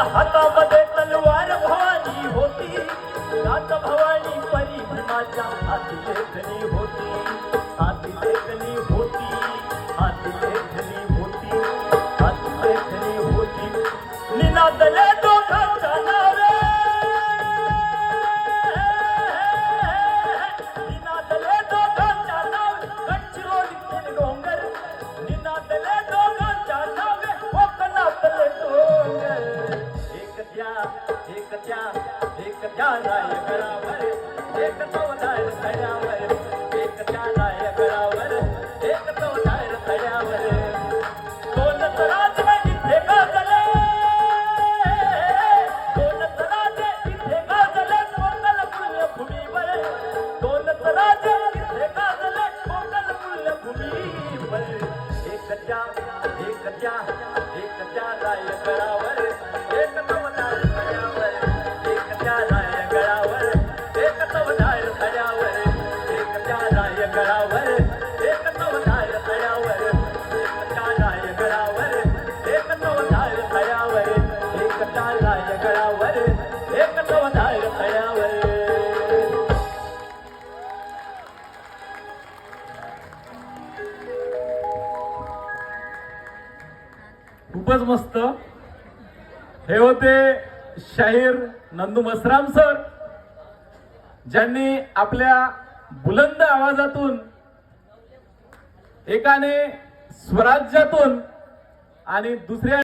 हातामध्ये तलवार भवानी होती. जात भवानी परी हाती लेखणी होती. हाती लेखणी होती. हाती लेखणी होती. हाती लेखणी होती. एक त्या रायगडावर एक चौदार थड्यावर एक त्या करावर एक चौदार थड्यावर दोन तराजवे इथे गाजले. दोन तराजे इथे गाजले कोकण पुण्यभूमीवर दोन तराजे इथे गाजले कोकण पुण्यभूमीवर एक त्या एक त्या एक खूपच मस्त. हे होते शाहीर नंदू मसराम सर ज्यांनी आपल्या बुलंद आवाजातून एकाने स्वराज्यातून आणि दुसऱ्या